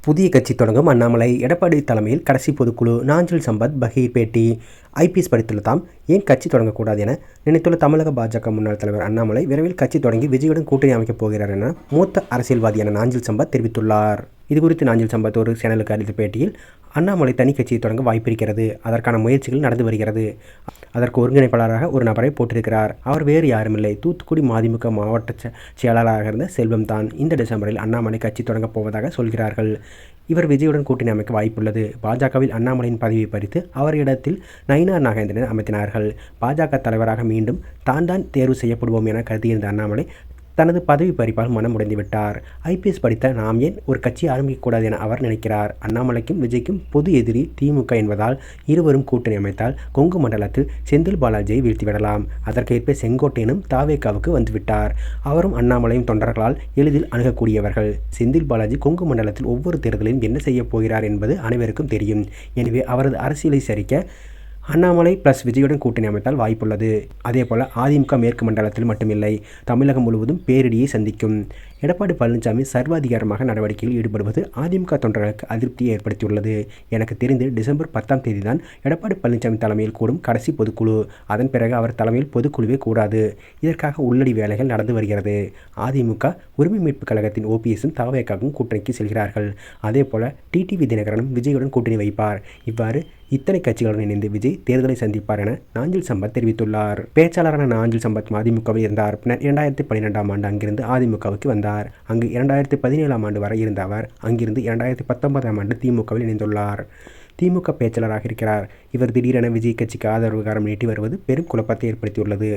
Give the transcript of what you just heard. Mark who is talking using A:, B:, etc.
A: புதிய கட்சி தொடங்கும் அண்ணாமலை எடப்பாடி தலைமையில் கடைசி பொதுக்குழு நாஞ்சில் சம்பத் பகீர் பேட்டி ஐபிஎஸ் படித்துள்ள தாம் ஏன் கட்சி தொடங்கக்கூடாது என நினைத்துள்ள தமிழக பாஜக முன்னாள் தலைவர் அண்ணாமலை விரைவில் கட்சி தொடங்கி விஜயுடன் கூட்டணி அமைக்கப் போகிறார் என மூத்த அரசியல்வாதியான நாஞ்சில் சம்பத் தெரிவித்துள்ளார். இதுகுறித்து நாஞ்சில் சம்பத் ஒரு சேனலுக்கு அளித்த பேட்டியில் அண்ணாமலை தனி கட்சியை தொடங்க வாய்ப்பிருக்கிறது. அதற்கான முயற்சிகள் நடந்து வருகிறது. அதற்கு ஒருங்கிணைப்பாளராக ஒரு நபரை போட்டிருக்கிறார் அவர் வேறு யாருமில்லை. தூத்துக்குடி மதிமுக மாவட்ட செயலாளராக இருந்த செல்வம் தான் இந்த டிசம்பரில் அண்ணாமலை கட்சி தொடங்கப் போவதாக சொல்கிறார்கள். இவர் விஜயுடன் கூட்டணி அமைக்க வாய்ப்புள்ளது. பாஜகவில் அண்ணாமலையின் பதவியை பறித்து அவர் இடத்தில் நயினார் நாகேந்திரன் அமைத்தினார்கள். பாஜக தலைவராக மீண்டும் தான் தான் தேர்வு செய்யப்படுவோம் என கருதியிருந்த அண்ணாமலை தனது பதவி பறிப்பால் மனமுடைந்து விட்டார். ஐபிஎஸ் படித்த நாம் ஏன் ஒரு கட்சி ஆரம்பிக்கக்கூடாது என அவர் நினைக்கிறார். அண்ணாமலைக்கும் விஜய்க்கும் பொது எதிரி திமுக என்பதால் இருவரும் கூட்டணி அமைத்தால் கொங்கு மண்டலத்தில் செந்தில் பாலாஜியை வீழ்த்திவிடலாம். அதற்கேற்ப செங்கோட்டையனும் தாவேக்காவுக்கு வந்துவிட்டார். அவரும் அண்ணாமலையும் தொண்டர்களால் எளிதில் அணுகக்கூடியவர்கள். செந்தில் பாலாஜி கொங்கு மண்டலத்தில் ஒவ்வொரு தேர்தலிலும் என்ன செய்யப் போகிறார் என்பது அனைவருக்கும் தெரியும். எனவே அவரது அரசியலை சரிக்க அண்ணாமலை பிளஸ் விஜயுடன் கூட்டணி அமைத்தால் வாய்ப்புள்ளது. அதேபோல அதிமுக மேற்கு மண்டலத்தில் மட்டுமில்லை. தமிழகம் முழுவதும் பேரிடியை சந்திக்கும். எடப்பாடி பழனிசாமி சர்வாதிகாரமாக நடவடிக்கையில் ஈடுபடுவது அதிமுக தொண்டர்களுக்கு அதிருப்தியை ஏற்படுத்தியுள்ளது. எனக்கு தெரிந்து டிசம்பர் பத்தாம் தேதி தான் எடப்பாடி பழனிசாமி தலைமையில் கூடும் கடைசி பொதுக்குழு. அதன் பிறகு அவர் தலைமையில் பொதுக்குழுவே கூடாது. இதற்காக உள்ளடி வேலைகள் நடந்து வருகிறது. அதிமுக உரிமை மீட்புக் கழகத்தின் ஓபிஎஸும் தவவேக்காகவும் கூட்டணிக்கு செல்கிறார்கள். அதேபோல டிடிவி தினகரனும் விஜயுடன் கூட்டணி வைப்பார். இவ்வாறு இத்தனை கட்சிகளுடன் இணைந்து விஜய் தேர்தலை சந்திப்பார் என நாஞ்சில் சம்பத் தெரிவித்துள்ளார். பேச்சாளரான நாஞ்சில் சம்பத் அதிமுகவில் இருந்தார். பின்னர் இரண்டாயிரத்தி பன்னிரெண்டாம் ஆண்டு அங்கிருந்து அதிமுகவுக்கு வந்தார். அங்கு இரண்டாயிரத்தி பதினேழாம் ஆண்டு வரை இருந்த அவர் அங்கிருந்து இரண்டாயிரத்தி பத்தொன்பதாம் ஆண்டு திமுகவில் இணைந்துள்ளார். திமுக பேச்சாளராக இருக்கிறார். இவர் திடீரென விஜய் கட்சிக்கு ஆதரவு காரம் நீட்டி வருவது பெரும் குழப்பத்தை ஏற்படுத்தியுள்ளது.